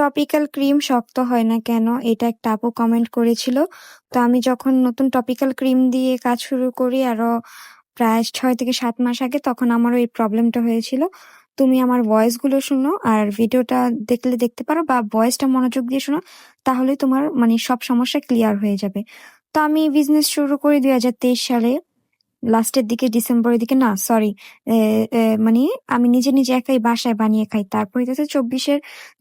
Topical cream শক্ত হয় না কেন? এটা একটা আপু কমেন্ট করেছিল। তো আমি যখন নতুন টপিক্যাল ক্রিম দিয়ে কাজ শুরু করি, আরও প্রায় ছয় থেকে সাত মাস আগে, তখন আমারও এই প্রবলেমটা হয়েছিল। তুমি আমার ভয়েসগুলো শুনো আর ভিডিওটা দেখলে দেখতে পারো বা ভয়েসটা মনোযোগ দিয়ে শোনো, তাহলে তোমার মানে সব সমস্যা ক্লিয়ার হয়ে যাবে। তো আমি বিজনেস শুরু করি ২০২৩ সালে। লাস্টের দিকে, ডিসেম্বরের দিকে, না সরি মানে আমি নিজে নিজে একাই বাসায় বানিয়ে খাই। তারপর হইতেছে চব্বিশের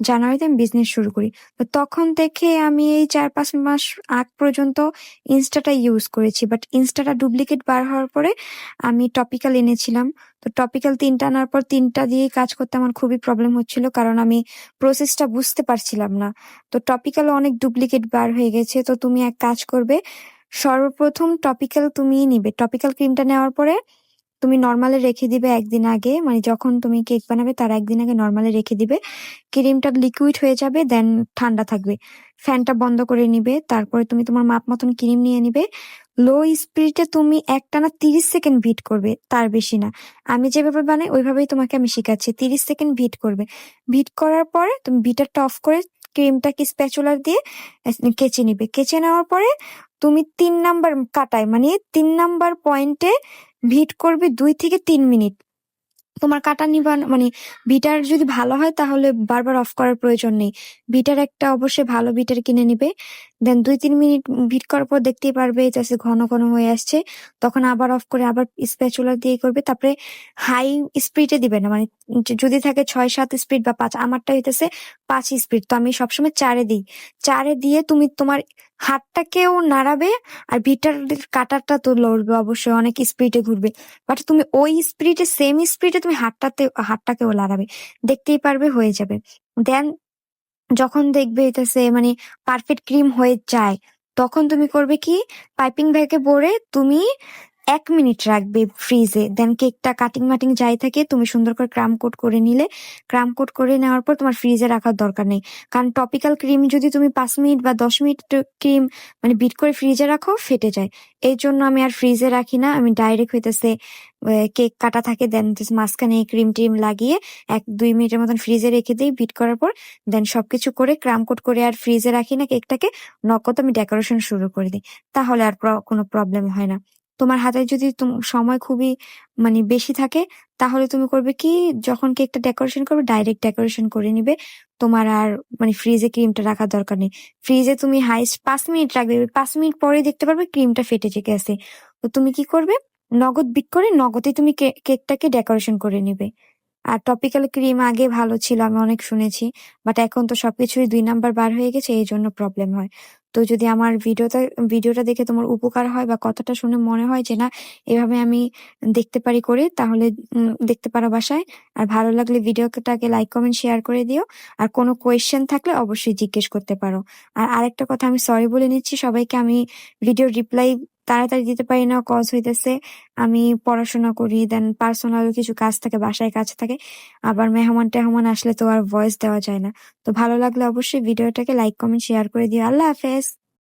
জানুয়ারিতে আমি বিজনেস শুরু করি। তো তখন থেকে আমি এই চার পাঁচ মাস আগ পর্যন্ত ইনস্টাটা ইউজ করেছি। বাট ইনস্টাটা ডুপ্লিকেট বার হওয়ার পরে আমি টপিক্যাল এনেছিলাম। তো টপিক্যাল তিনটা আনার পর তিনটা দিয়ে কাজ করতে আমার খুবই প্রবলেম হচ্ছিল। কারণ আমি প্রসেসটা বুঝতে পারছিলাম না। তো টপিক্যাল অনেক ডুপ্লিকেট বার হয়ে গেছে। তো তুমি এক কাজ করবে সর্বপ্রথম টপিক্যাল তুমিই নিবে। টপিক্যাল ক্রিমটা নেওয়ার পরে তুমি নর্মালে রেখে দিবে একদিন আগে। মানে যখন তুমি কেক বানাবে তার একদিন আগে নর্মালে রেখে দিবে। ক্রিমটা লিকুইড হয়ে যাবে দেন ঠান্ডা থাকবে। ফ্যানটা বন্ধ করে নিবে। তারপরে তুমি তোমার মাপ মতন ক্রিম নিয়ে নিবে। লো স্পিডে তুমি একটানা তিরিশ সেকেন্ড ভিট করবে, তার বেশি না। আমি যেভাবে বানাই, ওইভাবেই তোমাকে আমি শিখাচ্ছি। তিরিশ সেকেন্ড ভিট করবে। ভিট করার পরে তুমি বিটারটা অফ করে ক্রিমটাকে স্প্যাচুলার দিয়ে কেচে নিবে। কেচে নেওয়ার পরে তুমি তিন নাম্বার কাটায় মানে তিন নাম্বার পয়েন্টে ভিট করবে দুই থেকে তিন মিনিট তোমার কাটা নিবান মানে বিটার যদি ভালো হয় তাহলে বারবার অফ করার প্রয়োজন নেই। বিটার একটা অবশ্যই ভালো বিটার কিনে নিবে। দেন দুই তিন মিনিট ভিট করার পর দেখতেই পারবে যে ঘন ঘন হয়ে আসছে। তখন আবার অফ করে আবার স্প্যাচুলার দিয়ে করবে। তারপরে হাই স্পিডে দিবে না মানে যদি থাকে ছয় সাত স্পিড বা পাঁচ, আমারটা হইতেছে পাঁচ স্পিড তো আমি সবসময় চারে দিই। চারে দিয়ে তুমি তোমার হাতটাকেও নাড়াবে আর ভিটার কাটারটা তো লড়বে অবশ্যই, অনেক স্পিডে ঘুরবে। বাট তুমি ওই স্পিডে সেম স্পিডে তুমি হাতটাতে হাতটাকেও লাগাবে। দেখতেই পারবে হয়ে যাবে। দেন যখন দেখবে এটাছে মানে পারফেক্ট ক্রিম হয়ে যায়, তখন তুমি করবে কি? পাইপিং ব্যাগে ভরে তুমি এক মিনিট রাখবে ফ্রিজে দেন কেকটা কাটিং মাটিং যাই থাকে, তুমি সুন্দর করে ক্রাম কোট করে নিলে। ক্রাম কোট করে নেওয়ার পর তোমার ফ্রিজে রাখার দরকার নেই। কারণ টপিক্যাল ক্রিম যদি তুমি পাঁচ মিনিট বা দশ মিনিট ক্রিম মানে বিট করে ফ্রিজে রাখো, ফেটে যায়। এই জন্য আমি আর ফ্রিজে রাখি না। আমি ডাইরেক্ট হইতেছে কেক কাটা থাকে দেন মাঝখানে ক্রিম টিম লাগিয়ে এক দুই মিনিটের মতন ফ্রিজে রেখে দিই বিট করার পর। দেন সবকিছু করে ক্রাম কোট করে আর ফ্রিজে রাখি না কেকটাকে নকত আমি ডেকোরেশন শুরু করে দিই। তাহলে আর কোনো প্রবলেম হয় না। তোমার হাতে যদি সময় খুবই মানে বেশি থাকে, তাহলে তুমি করবে কি, যখন কেকটা ডেকোরেশন করবে ডাইরেক্ট ডেকোরেশন করে নিবে। তোমার আর মানে ফ্রিজে ক্রিমটা রাখার দরকার নেই। ফ্রিজে তুমি হাইস্ট পাঁচ মিনিট রাখবে পাঁচ মিনিট পরে দেখতে পারবে ক্রিমটা ফেটে চেকে আছে তো তুমি কি করবে, নগদ বিক করে নগদে তুমি কেকটাকে ডেকোরেশন করে নিবে। আর টপিক্যাল ক্রিম আগে ভালো ছিল, আমি অনেক শুনেছি বাট এখন তো সবকিছুই দুই নাম্বার বার হয়ে গেছে, এই জন্য প্রবলেম হয়। তো যদি আমার ভিডিওটা ভিডিওটা দেখে তোমার উপকার হয় বা কথাটা শুনে মনে হয় যে না, এভাবে আমি দেখতে পারি করে, তাহলে দেখতে পারো বাসায়। আর ভালো লাগলে ভিডিওটাকে লাইক কমেন্ট শেয়ার করে দিও। আর কোনো কোয়েশ্চেন থাকলে অবশ্যই জিজ্ঞেস করতে পারো। আর আরেকটা কথা আমি সরি বলে নিচ্ছি, সবাইকে আমি ভিডিও রিপ্লাই তাড়াতাড়ি দিতে পারি না কজ হইতেছে। আমি পড়াশোনা করি দেন পার্সোনাল কিছু কাজ থাকে, বাসায় কাজ থাকে। আবার মেহমান টেহমান আসলে তো আর ভয়েস দেওয়া যায় না। তো ভালো লাগলে অবশ্যই ভিডিওটাকে লাইক কমেন্ট শেয়ার করে দিও। আল্লাহ হাফেজ।